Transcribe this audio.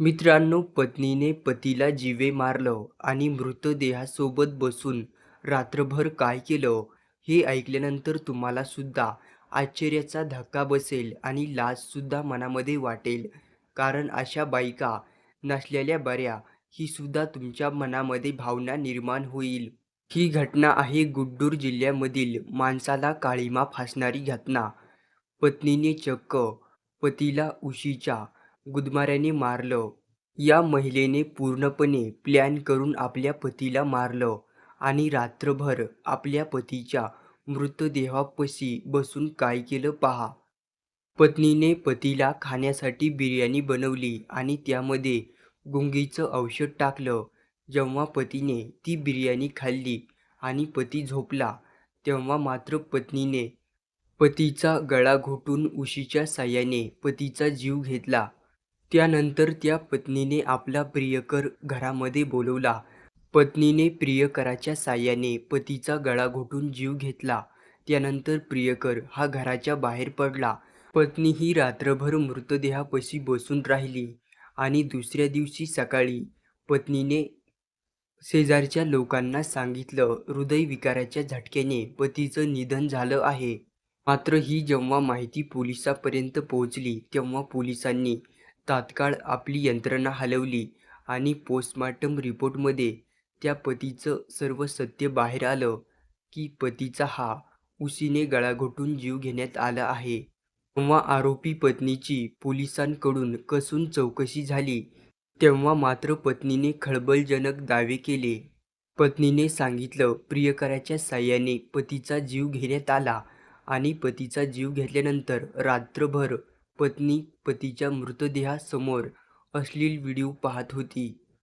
मित्रांनो पत्नीने पतीला जीवे मारलं आणि मृतदेहासोबत बसून रात्रभर काय केलं हे ऐकल्यानंतर तुम्हाला सुद्धा आश्चर्याचा धक्का बसेल आणि लाजसुद्धा मनामध्ये वाटेल. कारण अशा बायका नसलेल्या बऱ्या ही सुद्धा तुमच्या मनामध्ये भावना निर्माण होईल. ही घटना आहे गुड्डूर जिल्ह्यामधील माणसाला काळीमा फासणारी घटना. पत्नीने चक्क पतीला उशीच्या गुदमाऱ्याने मारलं. या महिलेने पूर्णपणे प्लॅन करून आपल्या पतीला मारलं आणि रात्रभर आपल्या पतीच्या मृतदेहापाशी बसून काय केलं पहा. पत्नीने पतीला खाण्यासाठी बिर्याणी बनवली आणि त्यामध्ये गुंगीचं औषध टाकलं. जेव्हा पतीने ती बिर्याणी खाल्ली आणि पती झोपला तेव्हा मात्र पत्नीने पतीचा गळा घोटून उशीच्या साह्याने पतीचा जीव घेतला. त्यानंतर त्या पत्नीने आपला प्रियकर घरामध्ये बोलवला. पत्नीने प्रियकराच्या साह्याने पतीचा गळा घोटून जीव घेतला. त्यानंतर प्रियकर हा घराच्या बाहेर पडला. पत्नी ही रात्रभर मृतदेहापाशी बसून राहिली आणि दुसऱ्या दिवशी सकाळी पत्नीने शेजारच्या लोकांना सांगितलं हृदयविकाराच्या झटक्याने पतीचं निधन झालं आहे. मात्र ही जेव्हा माहिती पोलिसापर्यंत पोहोचली तेव्हा पोलिसांनी तात्काळ आपली यंत्रणा हलवली आणि पोस्टमार्टम रिपोर्टमध्ये त्या पतीचं सर्व सत्य बाहेर आलं की पतीचा हा उशीने गळाघोटून जीव घेण्यात आला आहे. तेव्हा आरोपी पत्नीची पोलिसांकडून कसून चौकशी झाली तेव्हा मात्र पत्नीने खळबळजनक दावे केले. पत्नीने सांगितलं प्रियकराच्या साह्याने पतीचा जीव घेण्यात आला आणि पतीचा जीव घेतल्यानंतर रात्रभर पत्नी पतीच्या मृतदेहासमोर अश्लील व्हिडिओ पाहत होती.